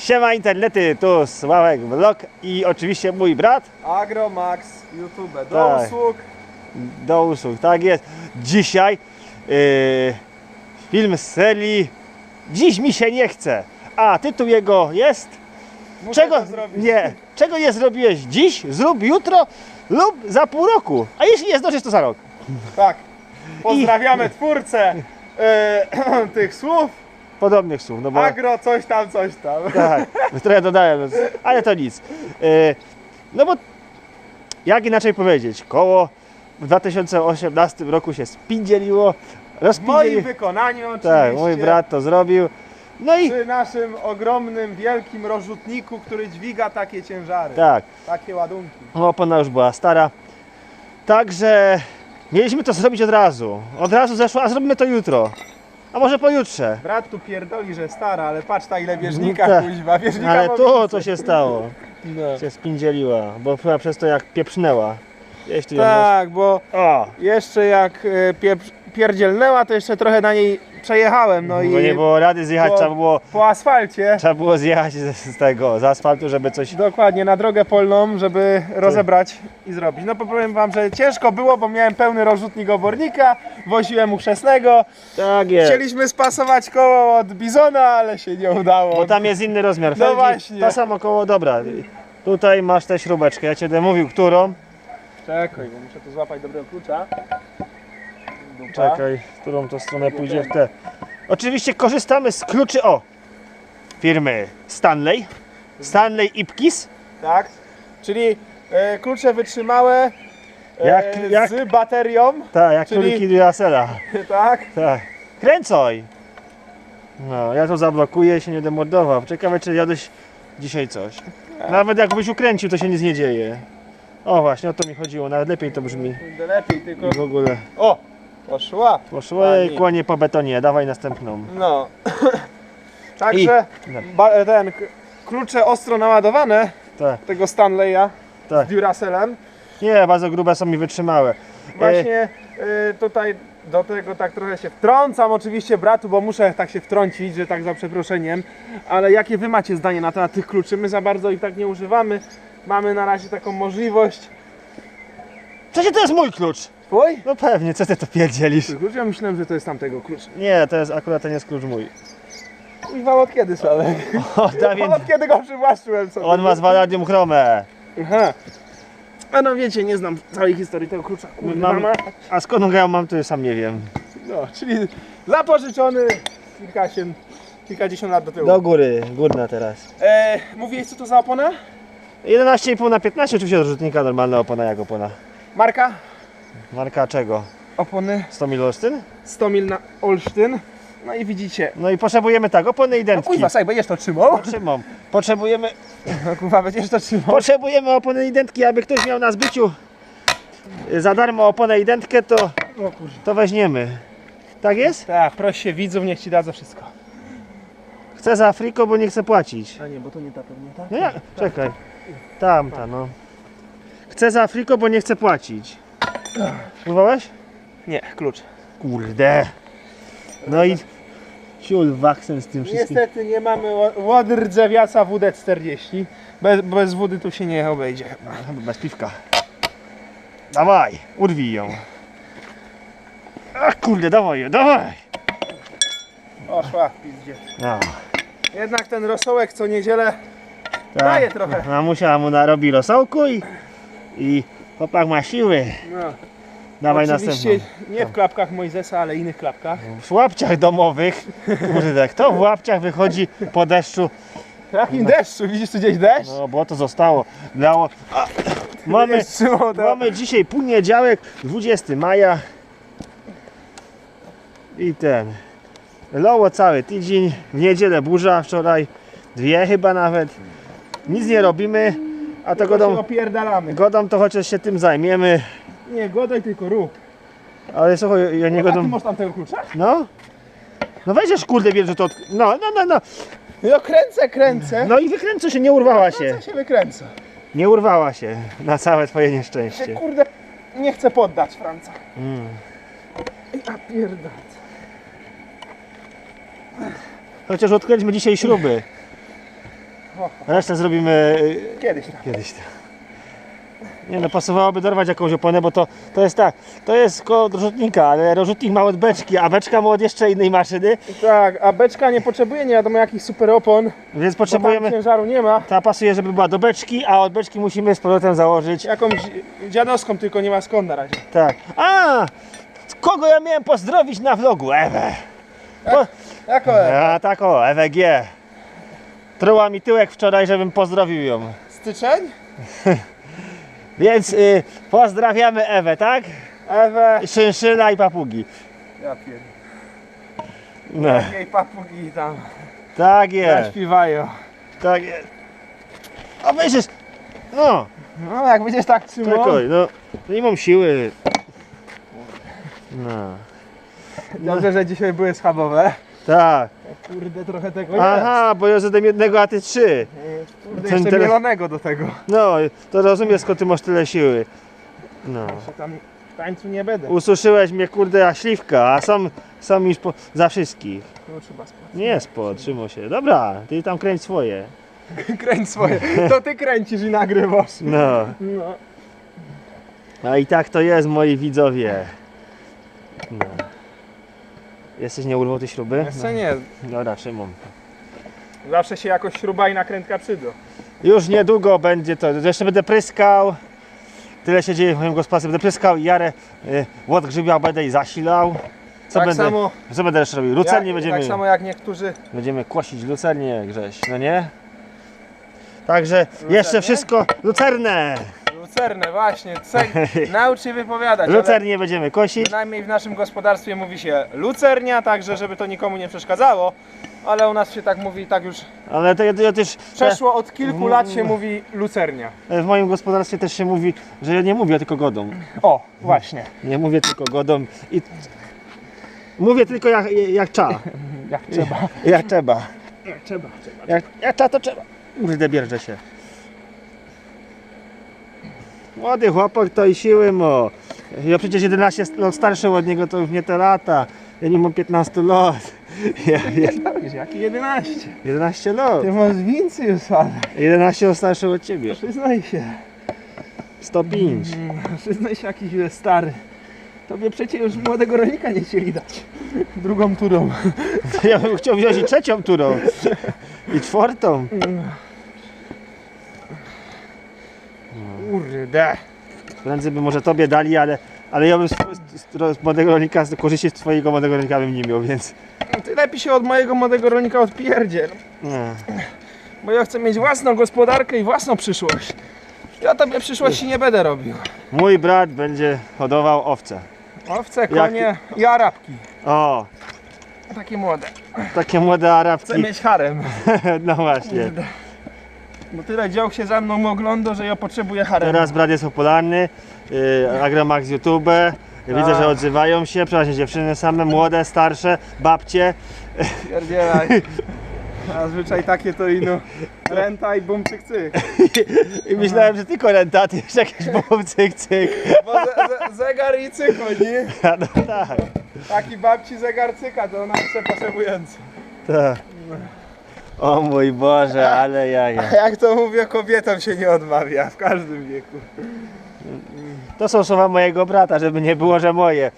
Siema internety, tu Sławek Vlog i oczywiście mój brat Agromax YouTube do Tak. usług. do usług, tak jest. Dzisiaj yy, film z serii Dziś mi się nie chce, a tytuł jego jest Muszę Czego nie, czego nie zrobiłeś dziś, zrób jutro lub za pół roku, a jeśli nie zdążysz to za rok. Tak. Pozdrawiamy twórcę e, tych słów. Podobnych słów, no bo Agro, coś tam, coś tam. tak, trochę dodałem, ale to nic. Yy, no bo jak inaczej powiedzieć, koło w 2018 roku się spindzieliło, W moim wykonaniu oczywiście. Tak, mój brat to zrobił. No i Przy naszym ogromnym, wielkim rozrzutniku, który dźwiga takie ciężary, tak, takie ładunki. opona już była stara. Także mieliśmy to zrobić od razu. Od razu zeszło, a zrobimy to jutro. A może pojutrze. Brat tu pierdoli, że stara, ale patrz ta ile bieżnika Tak. kuźwa, bieżnika Ale tu mowicy. co się stało? No. Się spindzieliła, bo chyba przez to jak pieprznęła. Ją Tak, bo O! jeszcze jak e, pieprz- pierdzielnęła, to jeszcze trochę na niej przejechałem, no bo i nie było rady zjechać, po- trzeba było, po asfalcie. trzeba było zjechać z, z tego, z asfaltu, żeby coś... Dokładnie, na drogę polną, żeby rozebrać i zrobić. No powiem wam, że ciężko było, bo miałem pełny rozrzutnik obornika, woziłem uchrzestnego. Tak jest. Chcieliśmy spasować koło od bizona, ale się nie udało. Bo tam jest inny rozmiar No felgi. właśnie. To samo koło, dobra. Tutaj masz tę śrubeczkę, ja ci będę mówił, którą. Czekaj, bo muszę tu złapać dobrego klucza. Dupa. Czekaj, w którą to stronę pójdzie w te. Oczywiście korzystamy z kluczy o firmy Stanley. Stanley Ipkiss. Tak, czyli e, klucze wytrzymałe e, Jak- jak- z baterią, Tak, jak Czyli- króliki Duracella. tak. Tak. Kręcoj! No, ja to zablokuję, się nie będę mordował. Ciekawe, czy jadłeś dzisiaj coś. Nawet jakbyś ukręcił, to się nic nie dzieje. O właśnie, o to mi chodziło, nawet lepiej to brzmi. Będę lepiej, tylko... I w ogóle. O, poszła. Poszło Pani. i kłonie po betonie, dawaj następną. No. Także I- ba, ten k- klucze ostro naładowane Tak, tego Stanleya tak. z Duracellem. Nie, bardzo grube są mi wytrzymałe. Właśnie y, tutaj do tego tak trochę się wtrącam oczywiście bratu, bo muszę tak się wtrącić, że tak za przeproszeniem. Ale jakie wy macie zdanie na temat tych kluczy? My za bardzo ich tak nie używamy. Mamy na razie taką możliwość. Przecież to jest mój klucz! Twój? No pewnie, co ty to pierdzielisz? Klucz? Ja myślałem, że to jest tamtego klucz. Nie, to jest akurat ten jest klucz mój. Kuźwa, od kiedy Sławek? O, Dawid, Od kiedy go przywłaszczyłem sobie? on ma z Vanadium chromę. Aha. A no wiecie, nie znam całej historii tego klucza. Kurwa, Mam, ma- a skąd ja mam, to ja sam nie wiem. No, czyli zapożyczony kilkadziesiąt, kilkadziesiąt lat do tyłu. Do góry, górna teraz. E, mówiłeś co to za opona? 11,5 na 15 oczywiście od rzutnika, normalna opona jak opona. Marka? Marka czego? Opony 100 mil Olsztyn? 100 mil na Olsztyn. No i widzicie. No i potrzebujemy tak, opony No dętki. kuźwa, saj, będziesz to trzymał? Trzymam. Potrzebujemy, No kuźwa, będziesz to trzymał? potrzebujemy opony i dętki, aby ktoś miał na zbyciu za darmo oponę i dętkę, to, O kurwa. to weźmiemy. Tak jest? Tak, proś się widzów, niech ci da za wszystko. Chcę za Afriko, bo nie chcę płacić. A nie, bo to nie ta pewnie, tak? No ja, czekaj. Tamta, no. Chcę za Afriko, bo nie chcę płacić. Próbowałeś? Nie, klucz. Kurde. No i ciul waksem z tym wszystkim. Niestety nie mamy ło- łodrdzewiaca WD-40. Bez, bez wody tu się nie obejdzie. Chyba Bez piwka. Dawaj, urwij ją. Ach kurde, dawaj ją, dawaj. O, szła pizdzie. No, Jednak ten rosołek co niedzielę tak. daje trochę. Mamusia mu narobi rosołku i, i chłopak ma siły. No. Dawaj Oczywiście następną. nie w klapkach Mojzesa, ale innych klapkach. W łapciach domowych. Kurde, kto w łapciach wychodzi po deszczu? W jakim deszczu? Widzisz tu gdzieś deszcz? No bo to zostało. Dało. A, mamy, to. mamy dzisiaj poniedziałek, 20 maja. I ten. Loło cały tydzień. W niedzielę burza wczoraj. Dwie chyba nawet. Nic nie robimy. A to godą, opierdalamy. godą to chociaż się tym zajmiemy. Nie, godaj tylko rób. Ale słuchaj, ja nie A ty godą. masz tam tego klucza? No? No weźesz kurde bierze to. od- No, no, no, no. No kręcę, kręcę. No i wykręcę się, nie urwała się. Kręcę się wykręcę. Nie urwała się. Na całe twoje Się nieszczęście. kurde nie chcę poddać Franca. Mm. Ej, a pierdolę. Chociaż odkręćmy dzisiaj śruby. Resztę zrobimy y, Kiedyś tam. kiedyś. tam. Nie no, pasowałoby dorwać jakąś oponę, bo to, to jest tak, to jest koło rozrzutnika, ale rozrzutnik ma od beczki, a beczka ma od jeszcze innej maszyny, Tak, a beczka nie potrzebuje nie wiadomo jakich super opon, więc potrzebujemy, ciężaru nie ma. ta pasuje, żeby była do beczki, a od beczki musimy z powrotem założyć, Jakąś dziadowską tylko nie ma skąd na razie. tak. A, kogo ja miałem pozdrowić na vlogu? Ewę. Po, Jako a tak o, Ewę G. Truła mi tyłek wczoraj, żebym pozdrowił ją. styczeń? Więc y, pozdrawiamy Ewę, tak? Ewę. Szynszyla i papugi. Ja pierdolę. No, Jej papugi tam tak jest. zaśpiewają. Tak jest. A wyjdziesz. No, No jak będziesz tak trzymał. czekaj, no. Nie mam siły. No. Dobrze, że dzisiaj były schabowe. Tak. Kurde, trochę tego jest. Aha, bo ja zadam jednego, a ty trzy. Kurde, ten jeszcze tele- mielonego do tego. No, to rozumiesz skąd ty masz tyle siły. No. Jeszcze tam w tańcu nie będę. Ususzyłeś mnie kurde jak śliwka, a sam, sam już po, za wszystkich. Tu trzeba spać. Nie spod, trzymał się. Dobra, ty tam kręć swoje. Kręć swoje. To ty kręcisz i nagrywasz. No. No. A i tak to jest, moi widzowie. No. Jesteś nie urwał tej śruby? Jeszcze nie. Dobra, trzymam. Zawsze się jakoś śruba i nakrętka przydą. Już niedługo będzie to. Jeszcze będę pryskał. Tyle się dzieje w moim gospodarstwie. Będę pryskał i jarę y, odgrzybiał będę i zasilał. Co tak będę, samo. co będę jeszcze robił? Lucernie jak, będziemy, Tak samo jak niektórzy. będziemy kosić lucernie, Grześ, no nie? Także jeszcze wszystko lucerne. Lucerne, właśnie. Ceg... Naucz się wypowiadać. Lucernie będziemy kosić. Przynajmniej w naszym gospodarstwie mówi się lucernia, także żeby to nikomu nie przeszkadzało. Ale u nas się tak mówi, tak już Ale to ja, ja też przeszło od kilku Mm. lat się mówi lucernia. w moim gospodarstwie też się mówi, że ja nie mówię tylko godą. O, właśnie. Nie mówię tylko godą i mówię tylko jak, jak cza. Jak trzeba. Jak trzeba. Jak trzeba. Jak, jak trzeba, to trzeba. Kurde, bierze się. Młody chłopak to i siły mo. Ja przecież 11 lat starszy od niego to już nie te lata. Ja nie mam 15 lat. Ja, ja, Jaki 11? 11 lat. Ty masz więcej już, ale 11 lat starszy od ciebie. przyznaj się. 105. Mm, Przyznaj się jakiś jest stary. Tobie przecież już młodego rolnika nie chcieli dać. Drugą turą. Ja bym chciał wziąć i trzecią turą. I czwartą. Kurde. Prędzej by może tobie dali, ale, ale ja bym z, z, z młodego rolnika, z korzyści z twojego młodego rolnika bym nie miał, więc... No Ty lepiej się od mojego młodego rolnika odpierdziel. Nie. Bo ja chcę mieć własną gospodarkę i własną przyszłość. Ja tobie przyszłości nie będę robił. Mój brat będzie hodował owce. Owce, konie i arabki. O, Takie młode. takie młode Chcę arabki. mieć harem. No właśnie. Kurde. Bo tyle dział się za mną ogląda, że ja potrzebuję harem. Teraz brat jest popularny. Yy, Agromax YouTube. Widzę, Tak. że odzywają się. Przeważnie dziewczyny same, młode, starsze, babcie. Pierdzielaj. Zazwyczaj takie to ino renta i bum cyk cyk. I myślałem, że tylko rentaty, jeszcze jakieś bom, cyk, cyk. Bo ze, ze, zegar i cyko, nie? No tak, Taki babci zegar cyka, to ona chce potrzebujący. tak. O mój Boże, ale A jaja. jak to mówię, kobietom się nie odmawia w każdym wieku. To są słowa mojego brata, żeby nie było, że moje.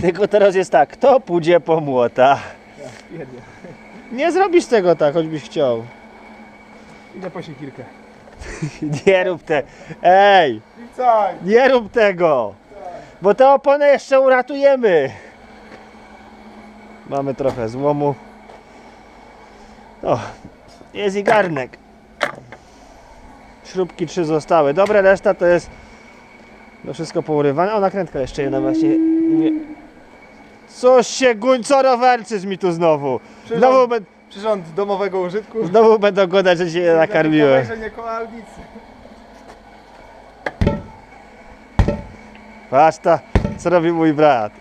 Tylko teraz jest tak, kto pójdzie po młota? Nie zrobisz tego tak, choćbyś chciał. Idę po siekierkę. Nie rób te. Ej, I co? nie rób tego! Bo tę oponę jeszcze uratujemy. Mamy trochę złomu. O, jest i garnek. Śrubki trzy zostały. Dobre, reszta to jest to wszystko pourywane. O, nakrętka jeszcze jedna właśnie. Nie. Coś się guńcorowerczysz mi tu znowu. Znowu, be, Przyrząd domowego użytku. znowu będą gadać, że się nakarmiłem. nie koło audicy. Patrz ta, co robi mój brat.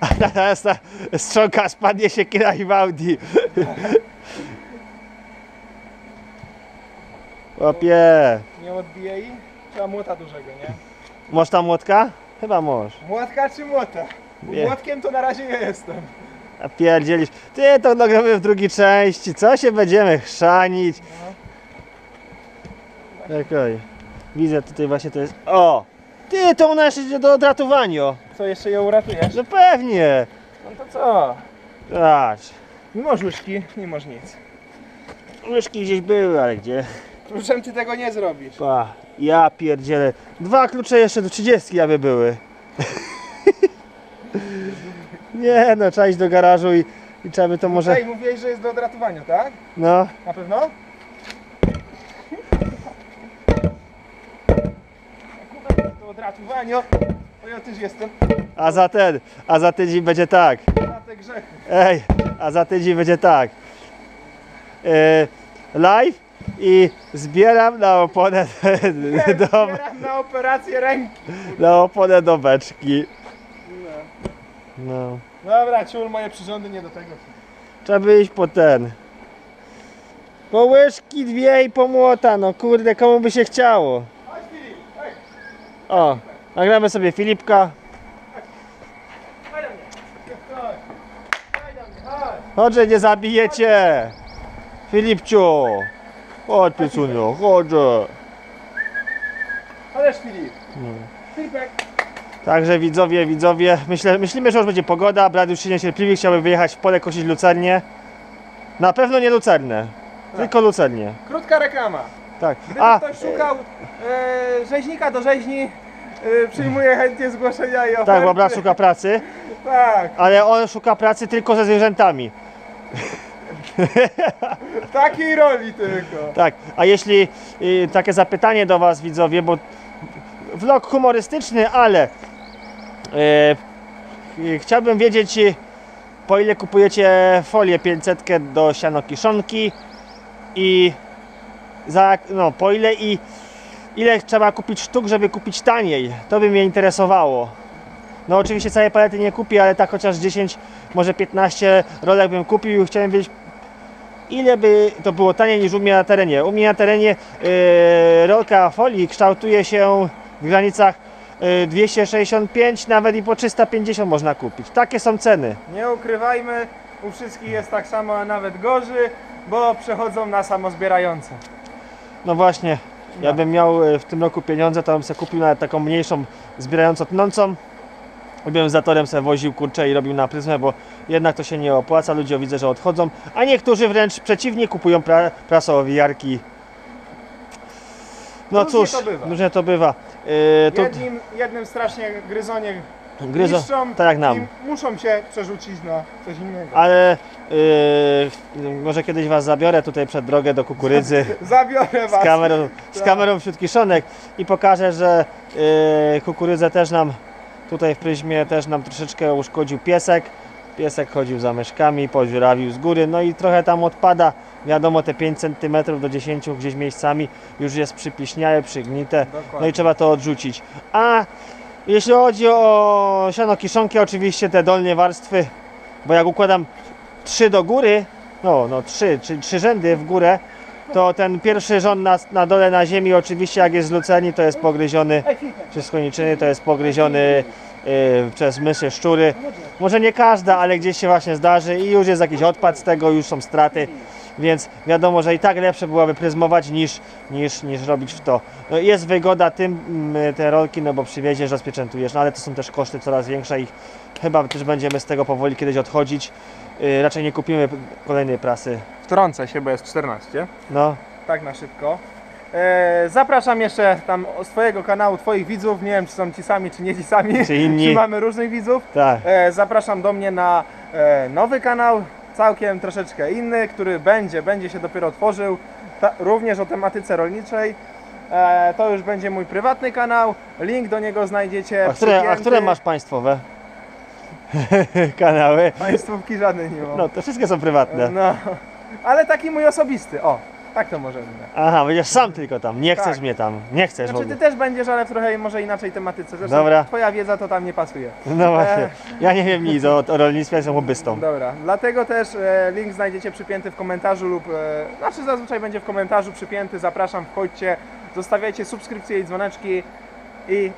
A teraz ta strzonka spadnie się kina i Audi. Opie. Nie i trzeba młota dużego, nie? Masz tam młotka? Chyba możesz. Młotka czy młota? Nie. Młotkiem to na razie nie jestem. A pierdzielisz. Ty to nagramy w drugiej części. Co się będziemy chrzanić? Czekaj. Widzę tutaj właśnie to jest. O! Ty to ona jeszcze idzie do odratowania. Co, jeszcze ją uratujesz? No pewnie. No to co? Nie masz łyżki, nie masz nic. Łyżki gdzieś były, ale gdzie? Kluczem ty tego nie zrobisz. Pa, ja pierdzielę. Dwa klucze jeszcze do 30 aby były. Nie no, trzeba iść do garażu i, i trzeba by to może... Ej, mówiłeś, że jest do odratowania, tak? No, Na pewno? Do odratowania. To ja też jestem a za ten, a za tydzień będzie tak. na te grzechy. Ej, a za tydzień będzie tak. E, live i zbieram na oponę do, Zbieram na operację ręki. na oponę do beczki. No. Dobra, ciul, moje przyrządy nie do tego. Trzeba by iść po ten. Po łyżki dwie i po młota, no kurde, komu by się chciało. O, nagramy sobie Filipka. chodź nie zabijecie. Filipciu. Chodź, piesunio, chodź. Chodź Filip. No. Filipek. Także widzowie, widzowie, myślę, myślimy, że już będzie pogoda. Brat już się niecierpliwie chciałby wyjechać w pole kosić lucernie. Na pewno nie lucerne, tylko lucernie. Krótka reklama. Tak. Gdyby A, ktoś szukał e, rzeźnika do rzeźni, e, przyjmuję chętnie zgłoszenia i oferty. tak, bo brat szuka pracy, Tak, ale on szuka pracy tylko ze zwierzętami. w takiej roli tylko. Tak, a jeśli y, takie zapytanie do Was widzowie, bo vlog humorystyczny, ale y, chciałbym wiedzieć y, po ile kupujecie folię 500 do sianokiszonki i za, no, po ile i ile trzeba kupić sztuk, żeby kupić taniej. To by mnie interesowało. No oczywiście całej palety nie kupię, ale tak chociaż 10, może 15 rolek bym kupił i chciałem wiedzieć ile by to było taniej niż u mnie na terenie. U mnie na terenie yy, rolka folii kształtuje się w granicach yy, 265, nawet i po 350 można kupić. Takie są ceny. Nie ukrywajmy, u wszystkich jest tak samo, a nawet gorzej, bo przechodzą na samozbierające. No właśnie, ja bym miał yy, w tym roku pieniądze, to bym sobie kupił nawet taką mniejszą, zbierająco tnącą. I bym z zatorem sobie woził kurcze i robił na pryzmę, bo jednak to się nie opłaca. Ludzie widzę, że odchodzą, a niektórzy wręcz przeciwnie kupują pra, prasowiarki. No Różnie cóż, to bywa. różnie to bywa. Yy, tu- Jednym, jednym strasznie gryzonie Niszczą tak jak nam. i muszą się przerzucić na coś innego. Ale yy, może kiedyś Was zabiorę tutaj przed drogę do kukurydzy Zabiorę z was. kamerą, z Tak. kamerą wśród kiszonek i pokażę, że yy, kukurydzę też nam tutaj w pryzmie też nam troszeczkę uszkodził piesek. Piesek chodził za myszkami, podziurawił z góry, no i trochę tam odpada. Wiadomo, te 5 cm do 10 gdzieś miejscami już jest przypliśniałe, przygnite. No i trzeba to odrzucić. A jeśli chodzi o siano kiszonki, oczywiście te dolnie warstwy, bo jak układam trzy do góry, no, no trzy, czy trzy rzędy w górę, to ten pierwszy rząd na, na dole na ziemi oczywiście jak jest z lucerni to jest pogryziony, Ej, Filipek, czy z koniczyny to jest pogryziony y, przez myszy, szczury. Może nie każda, ale gdzieś się właśnie zdarzy i już jest jakiś odpad z tego, już są straty. Więc wiadomo, że i tak lepsze byłoby pryzmować niż, niż, niż robić w to. No, jest wygoda tym, mm, te rolki, no bo przywieziesz, rozpieczętujesz, no ale to są też koszty coraz większe i chyba też będziemy z tego powoli kiedyś odchodzić. Yy, raczej nie kupimy kolejnej prasy. Wtrącę się, bo jest 14. No, Tak na szybko. E, zapraszam jeszcze tam z Twojego kanału, Twoich widzów. Nie wiem, czy są ci sami, czy nie ci sami. Czy inni. czy mamy różnych widzów. tak. E, zapraszam do mnie na e, nowy kanał, całkiem troszeczkę inny, który będzie, będzie się dopiero tworzył. Ta, również o tematyce rolniczej. E, to już będzie mój prywatny kanał. Link do niego znajdziecie. A które, a które masz państwowe kanały? Państwówki żadnej nie mam. No, to wszystkie są prywatne. No. Ale taki mój osobisty. O, tak to możemy. Aha, będziesz sam tylko tam, nie chcesz Tak. mnie tam, nie chcesz w Znaczy ty ogóle. też będziesz, ale w trochę może inaczej tematyce. Zresztą Dobra. twoja wiedza to tam nie pasuje. No właśnie, ja nie wiem nic o, o rolnictwie, jestem hobbystą. Dobra, dlatego też e, link znajdziecie przypięty w komentarzu lub, e, znaczy zazwyczaj będzie w komentarzu przypięty, zapraszam, wchodźcie, zostawiajcie subskrypcje i dzwoneczki i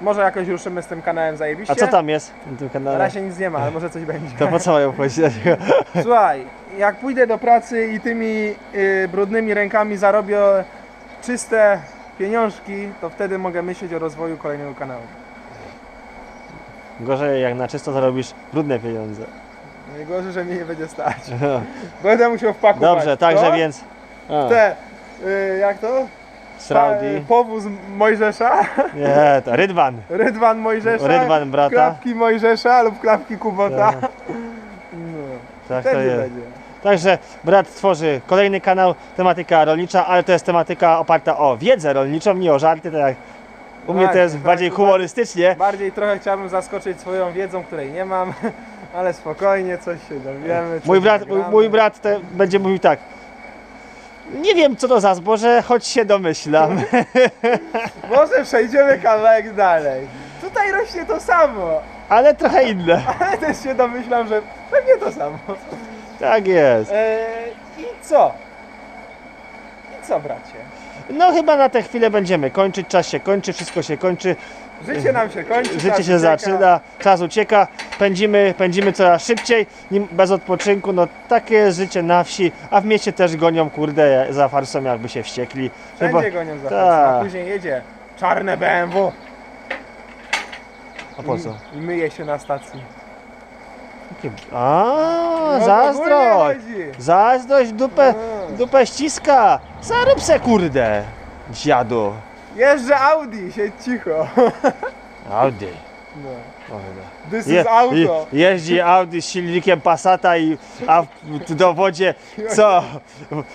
Może jakoś ruszymy z tym kanałem zajebiście. A co tam jest na tym Na kanale? razie nic nie ma, ale może coś będzie. To po co mają wchodzić na niego? Słuchaj, jak pójdę do pracy i tymi y, brudnymi rękami zarobię czyste pieniążki, to wtedy mogę myśleć o rozwoju kolejnego kanału. Gorzej jak na czysto zarobisz brudne pieniądze. Najgorzej, że mnie nie będzie stać. Będę musiał wpakować. Dobrze, także to, więc... A, Te, y, jak to? Z Raudi. Powóz Mojżesza, Nie, to Rydwan. rydwan Mojżesza, Rydwan brata. klapki Mojżesza lub klapki Kubota. Tak, No, tak to jest. będzie. Także brat tworzy kolejny kanał, tematyka rolnicza, ale to jest tematyka oparta o wiedzę rolniczą, nie o żarty, tak jak u mnie Tak, to jest tak, bardziej humorystycznie. Bardziej trochę chciałbym zaskoczyć swoją wiedzą, której nie mam, ale spokojnie, coś się dowiemy. Mój brat, mój, mój brat będzie mówił tak. Nie wiem co to za zboże, choć się domyślam. Może przejdziemy kawałek dalej. Tutaj rośnie to samo, Ale trochę inne. ale też się domyślam, że pewnie to samo. Tak jest. Eee, I co? I co, bracie? No chyba na tę chwilę będziemy kończyć, czas się kończy, wszystko się kończy, Życie nam się kończy. życie się ucieka. zaczyna, czas ucieka, pędzimy, pędzimy coraz szybciej, bez odpoczynku, no takie jest życie na wsi, a w mieście też gonią kurde za farsą jakby się wściekli. Wszędzie Chyba- gonią za Tak. tak. a później jedzie czarne BMW A po co? i myje się na stacji. A, No, zazdrość! Zazdrość w dupę, No. Dupę ściska! Zarób se kurde! Dziadu. Jeżdżę Audi, siedź cicho. Audi. No. Kurde. This Je, is auto. je, jeździ Audi z silnikiem Passata i a w w dowodzie co?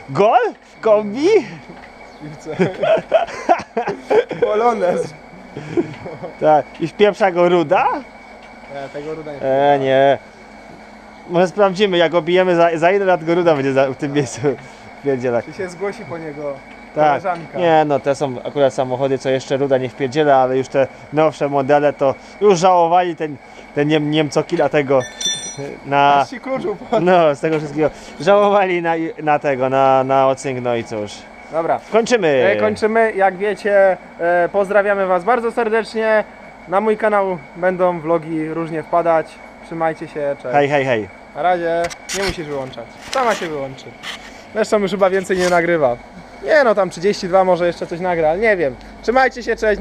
Gol? Kombi? I co? Polonez. Tak. I wpieprza go ruda? Ja tego ruda nie E, nie. Może sprawdzimy, jak obijemy, za, za ile lat go ruda będzie za, w tym miejscu wpierdzielać. Czy się zgłosi po niego Tak. koleżanka? Nie, no te są akurat samochody, co jeszcze ruda nie wpierdziela, ale już te nowsze modele to już żałowali ten, ten Niem, Niemcokila tego na... No, z tego wszystkiego. Żałowali na, na tego, na, na ocynk, no i cóż. Dobra. Kończymy! E, kończymy. Jak wiecie, e, pozdrawiamy Was bardzo serdecznie. Na mój kanał będą vlogi różnie wpadać. Trzymajcie się, cześć. Hej, hej, hej. Na razie nie musisz wyłączać. Sama się wyłączy. Zresztą już chyba więcej nie nagrywa. Nie no, tam 32 może jeszcze coś nagra, ale nie wiem. Trzymajcie się, cześć.